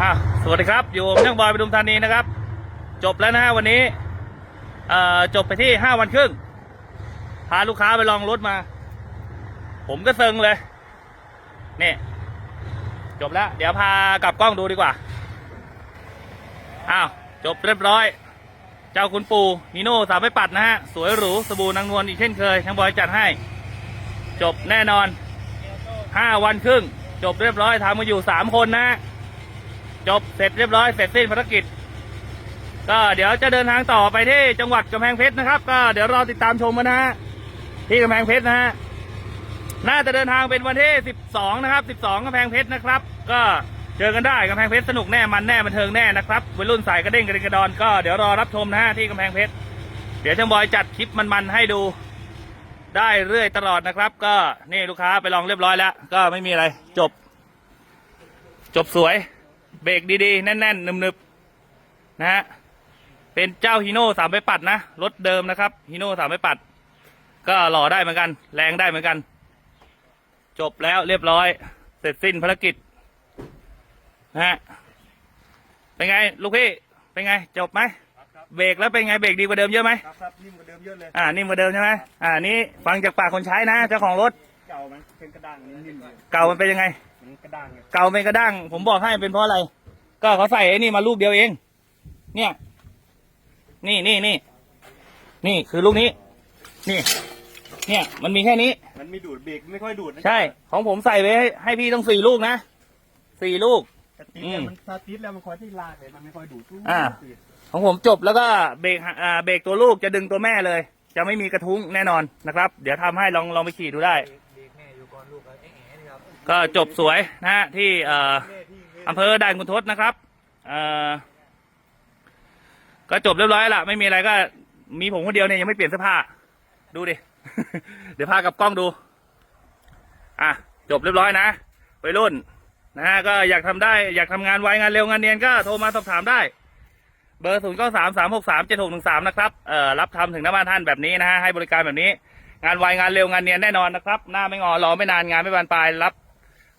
อะสวัสดีครับ อยู่ผมช่างบอยปทุมธานีนะครับ จบแล้วนะฮะวันนี้เอ่อจบไปที่ห้าวันครึ่ง พาลูกค้าไปลองรถมา ผมก็เซิงเลย นี่ จบแล้ว เดี๋ยวพากลับกล้องดูดีกว่า อ้าว จบเรียบร้อย เจ้าคุณปู่นิโน่สามไปปัดนะฮะ สวยหรู สบู่นางนวลอีกเช่นเคยช่างบอยจัดให้ จบแน่นอนห้าวันครึ่ง จบเรียบร้อยทำมาอยู่สามคนนะ จบเสร็จเรียบร้อยเสร็จสิ้นภารกิจ ก็เดี๋ยวจะเดินทางต่อไปที่จังหวัดกำแพงเพชรนะครับ ก็เดี๋ยวรอติดตามชมกันนะฮะที่กำแพงเพชรนะฮะน่าจะเดินทางเป็นวันที่ 12 นะครับ 12กำแพงเพชรนะครับ ก็เจอกันได้กำแพงเพชรสนุกแน่มันแน่บันเทิงแน่นะครับวัยรุ่นสายกระเด้งกระเด้งกระดอนก็เดี๋ยวรอรับชมนะฮะที่กำแพงเพชรเดี๋ยวช่างบอยจัดคลิปมันๆให้ดูได้เรื่อยตลอดนะครับ ก็นี่ลูกค้าไปลองเรียบร้อยแล้ว ก็ไม่มีอะไรจบ จบสวย เบรกดีๆ แน่นๆนึบๆนะฮะเป็นเจ้าฮีโน่สามไปปัดนะรถเดิมนะครับฮีโน่สามไปปัด ก็หล่อได้เหมือนกัน แรงได้เหมือนกัน จบแล้วเรียบร้อย เสร็จสิ้นภารกิจนะฮะเป็นไงลูกพี่เป็นไง จบไหมครับครับเบรกแล้วเป็นไงเบรกดีกว่าเดิมเยอะไหมครับครับนิ่มกว่าเดิมเยอะเลยอ่านิ่มกว่าเดิมใช่ไหมอ่านี่ฟังจากปากคนใช้นะเจ้าของรถเก่ามันเป็นกระด้างนิ่มๆอยู่เก่ามันเป็นยังไง มันกระด้างไงเก่าเป็นกระด้าง ผมบอกให้เป็นเพราะอะไร ก็เขาใส่ไอ้นี่มาลูกเดียวเอง เนี่ย นี่นี่นี่ นี่คือลูกนี้ นี่ เนี่ย มันมีแค่นี้ มันมีดูดเบรกไม่ค่อยดูดนะใช่ ของผมใส่ไว้ให้ให้พี่ต้องสี่ลูกนะสี่ลูก แต่ติดเนี่ยมันถ้าติดแล้วมันคอยที่ลากเลยมันไม่ค่อยดูดอ่า ของผมจบแล้วก็เบรกอ่าเบรกตัวลูกจะดึงตัวแม่เลย จะไม่มีกระทุ้งแน่นอนนะครับ เดี๋ยวทำให้ลองลองไปขี่ดูได้ก็ ก็จบสวยนะฮะที่เอ่ออำเภอด่านคุณทศนะครับเอ่อก็จบเรียบร้อยละไม่มีอะไรก็มีผมคนเดียวเนี่ยยังไม่เปลี่ยนเสื้อผ้า ดูดิ เดี๋ยวพากับกล้องดู อะ จบเรียบร้อยนะวัยรุ่น นะฮะก็อยากทำได้อยากทำงานไวงานเร็วงานเนียนก็โทรมาสอบถามได้ เบอร์ศูนย์เก้าสามสามหกสามเจ็ดหกหนึ่งสามนะครับเอ่อรับทำถึงหน้าบ้านท่านแบบนี้นะฮะให้บริการแบบนี้ งานไวงานเร็วงานเนียนแน่นอนนะครับ หน้าไม่งอรอไม่นานงานไม่บานปลายรับ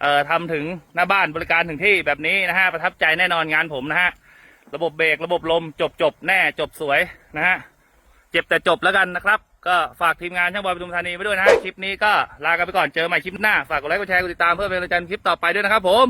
เอ่อทำถึงหน้าบ้านบริการถึงที่แบบนี้นะฮะประทับใจแน่นอนงานผมนะฮะระบบเบรกระบบลมจบจบแน่จบสวยนะฮะเจ็บแต่จบแล้วกันนะครับ ก็ฝากทีมงานช่างบอยปทุมธานีไว้ด้วยนะฮะคลิปนี้ก็ลากันไปก่อนเจอใหม่คลิปหน้าฝากกดไลค์กดแชร์กดติดตามเพื่อเป็นกำลังใจคลิปต่อไปด้วยนะครับผม